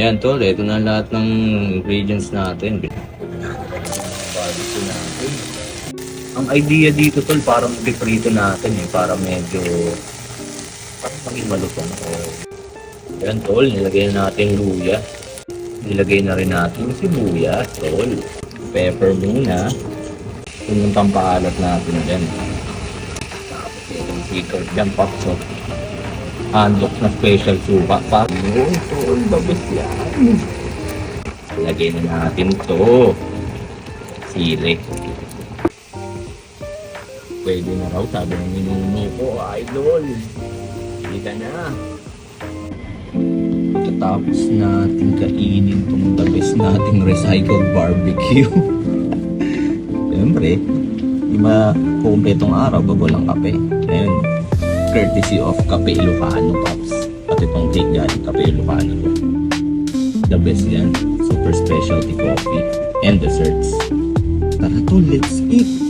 Ayan tol, ito na lahat ng ingredients natin. Barbecue natin. Ang idea dito tol, parang piprito natin eh, para medyo maging malutong. Ayan tol, nilagay na natin luya. Nilagay na rin natin sibuyas, tol. Pepper muna. Yung pampaalat natin dyan. Secret dyan, papsok handok na special suka pa. Yun, tol, babas yan. Lagay na natin to. Sili. Pwede na raw, sabi ng minuno ko, idol. Kita na. Pagkatapos natin kainin tong best nating recycled barbecue. Siyempre, di ba kumpletong araw bago lang kape. Courtesy of Cafe Ilocano Pops. Pati itong cake galing Cafe Ilocano. The best yan. Super specialty coffee and desserts. Tara to, let's eat!